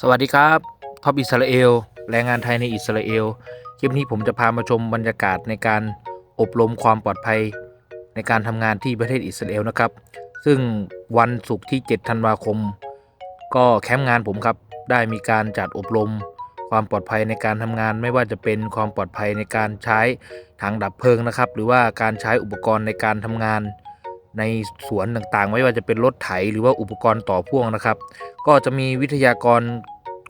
สวัสดีครับท็อปอิสราเอลแรงงานไทยในอิสราเอลคลิปนี้ผมจะพามาชมบรรยากาศในการอบรมความปลอดภัย ในการทำงานที่ประเทศอิสราเอลนะครับ ซึ่งวันศุกร์ที่ 7 ธันวาคม ก็แคมป์งานผมครับ ได้มีการจัดอบรมความปลอดภัยในการทำงาน ไม่ว่าจะเป็นความปลอดภัยในการใช้ถังดับเพลิงนะครับ หรือว่าการใช้อุปกรณ์ในการทำงาน ในสวนต่างๆ ไม่ว่าจะเป็นรถไถหรือว่าอุปกรณ์ต่อพ่วงนะครับ ก็จะมีวิทยากร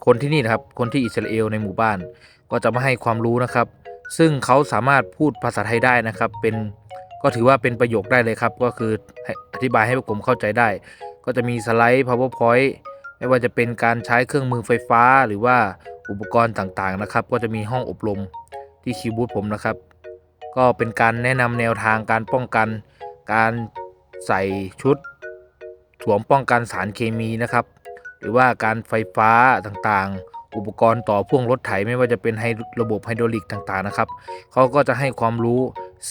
คนที่นี่นะครับ คนที่อิสราเอลในหมู่บ้าน ก็จะมาให้ความรู้นะครับ ซึ่งเขาสามารถพูดภาษาไทยได้นะครับ เป็นก็ถือว่าเป็นประโยคได้เลยครับ ก็คืออธิบายให้ผมเข้าใจได้ ก็จะมีสไลด์ powerpoint ไม่ว่าจะเป็นการใช้เครื่องมือไฟฟ้าหรือว่าอุปกรณ์ต่างๆนะครับ ก็จะมีห้องอบรมที่คิวบูธผมนะครับ ก็เป็นการแนะนำแนวทางการป้องกันการ ใส่ชุดสวมป้องกันสารเคมีนะครับ หรือว่าการไฟฟ้าต่างๆ อุปกรณ์ต่อพ่วงรถไถไม่ว่าจะเป็นไฮระบบไฮดรอลิกต่างๆนะครับเขาก็จะให้ความรู้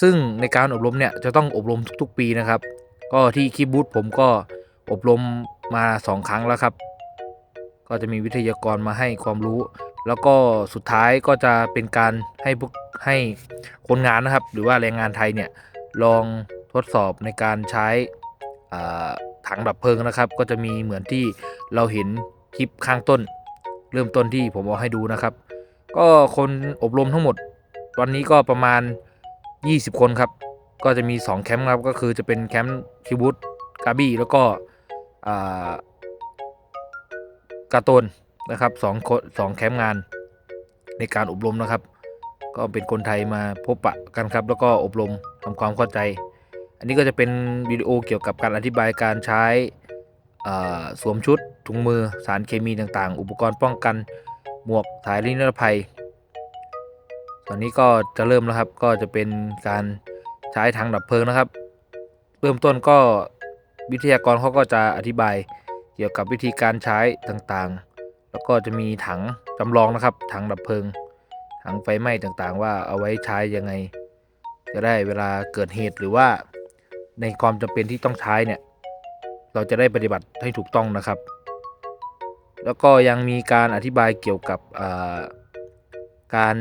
ซึ่งในการอบรมเนี่ยจะต้องอบรมทุกๆปีนะครับ ก็ที่คีบูธผมก็อบรมมา2ครั้งแล้วครับก็จะมีวิทยากรมาให้ความรู้ แล้วก็สุดท้ายก็จะเป็นการให้พวกให้คนงานนะครับ หรือว่าแรงงานไทยเนี่ยลอง ทดสอบในการใช้ถังดับเพลิงนะครับ ก็จะมีเหมือนที่เราเห็นคลิปข้างต้น เริ่มต้นที่ผมเอาให้ดูนะครับ ก็คนอบรมทั้งหมด วันนี้ก็ประมาณ 20 คนครับ ก็จะมี 2 แคมป์ครับ ก็คือจะเป็นแคมป์คิวบุตกาบี้แล้วก็กาโตนนะครับสองคนสองแคมป์งานในการอบรมนะครับ ก็เป็นคนไทยมาพบปะกันครับ แล้วก็อบรมทำความเข้าใจ อันนี้ก็จะเป็นวิดีโอเกี่ยวกับการอธิบายการใช้สวมชุดถุงมือสารเคมีต่างๆ อุปกรณ์ป้องกันหมวกสายลินิรภัย ตอนนี้ก็จะเริ่มแล้วครับก็จะเป็นการใช้ถังดับเพลิงนะครับ เริ่มต้นก็วิทยากรเขาก็จะอธิบายเกี่ยวกับวิธีการใช้ต่างๆ แล้วก็จะมีถังจำลองนะครับ ถังดับเพลิง ถังไฟไหม้ต่างๆ ว่าเอาไว้ใช้ยังไง จะได้เวลาเกิดเหตุหรือว่า ในความจำเป็นที่ต้องใช้เนี่ย เราจะได้ปฏิบัติให้ถูกต้องนะครับ แล้วก็ยังมีการอธิบายเกี่ยวกับการ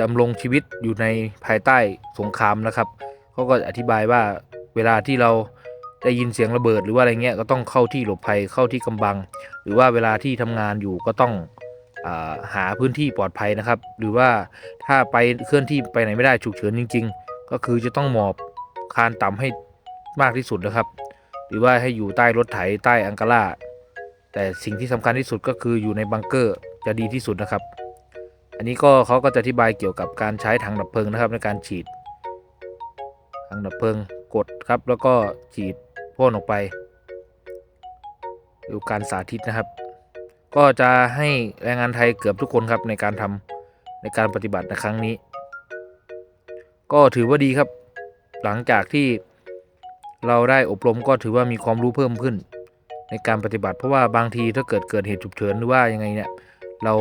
ดำรงชีวิตอยู่ในภายใต้สงครามนะครับเขาก็อธิบายว่าเวลาที่เราได้ยินเสียงระเบิดหรือว่าอะไรเงี้ยก็ต้องเข้าที่หลบภัยเข้าที่กำบัง หรือว่าเวลาที่ทำงานอยู่ก็ต้องอาหาพื้นที่ปลอดภัยนะครับ หรือว่าถ้าไปเคลื่อนที่ไปไหนไม่ได้ฉุกเฉินจริง ๆ ก็คือจะต้องหมอบ คานต่ำให้มากที่สุดนะครับ หรือว่าให้อยู่ใต้รถไถใต้อังกาล่าแต่สิ่งที่สำคัญที่สุดก็คืออยู่ในบังเกอร์จะดีที่สุดนะครับ อันนี้ก็เขาก็จะอธิบายเกี่ยวกับการใช้ถังดับเพลิงนะครับ ในการฉีดถังดับเพลิงกดครับ แล้วก็ฉีดพ่นออกไปดูการสาธิตนะครับ ก็จะให้แรงงานไทยเกือบทุกคนครับในการทำในการปฏิบัติในครั้งนี้ ก็ถือว่าดีครับ หลังจากที่เราได้อบรมก็ถือว่ามีความรู้เพิ่มขึ้น ในการปฏิบัติ เพราะว่าบางทีถ้าเกิดเกิดเหตุฉุกเฉินหรือว่ายังไงเนี่ยเรา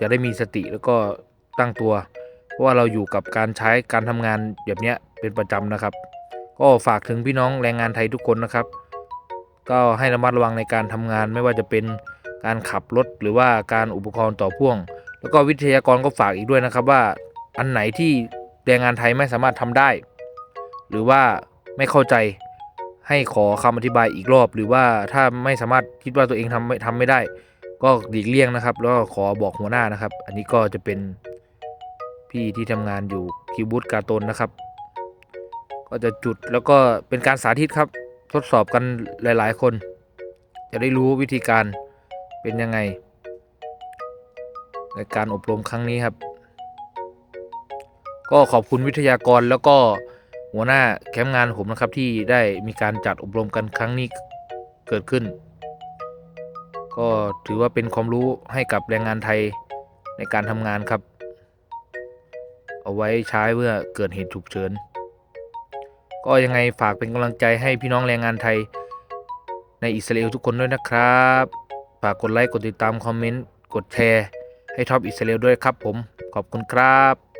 จะได้มีสติแล้วก็ตั้งตัว เพราะว่าเราอยู่กับการใช้การทำงานแบบเนี้ยเป็นประจำนะครับ ก็ฝากถึงพี่น้องแรงงานไทยทุกคนนะครับ ก็ให้ระมัดระวังในการทำงานไม่ว่าจะเป็นการขับรถหรือว่าการอุปกรณ์ต่อพ่วง แล้วก็วิทยากรก็ฝากอีกด้วยนะครับว่าอันไหนที่แรงงานไทยไม่สามารถทำได้ หรือว่าไม่เข้าใจให้ขอคำอธิบายอีกรอบ หรือว่าถ้าไม่สามารถคิดว่าตัวเองทำไม่ทำไม่ได้ ก็หลีกเลี่ยงนะครับ แล้วก็ขอบอกหัวหน้านะครับ อันนี้ก็จะเป็นพี่ที่ทำงานอยู่คิวบูธการ์ตนนะครับ ก็จะจุดแล้วก็เป็นการสาธิตครับ ทดสอบกันหลาย ๆ คน จะได้รู้วิธีการเป็นยังไง ในการอบรมครั้งนี้ครับ ก็ขอบคุณวิทยากรแล้วก็ หัวหน้าแคมป์งานผมนะครับที่ได้มีการจัดอบรมกันครั้งนี้เกิดขึ้น ก็ถือว่าเป็นความรู้ให้กับแรงงานไทยในการทำงานครับ เอาไว้ใช้เมื่อเกิดเหตุฉุกเฉินก็ยังไงฝากเป็นกำลังใจให้พี่น้องแรงงานไทย ในอิสราเอลทุกคนด้วยนะครับ ฝากกดไลค์กดติดตามคอมเมนต์กดแชร์ให้ท็อปอิสราเอลด้วยครับผมขอบคุณครับ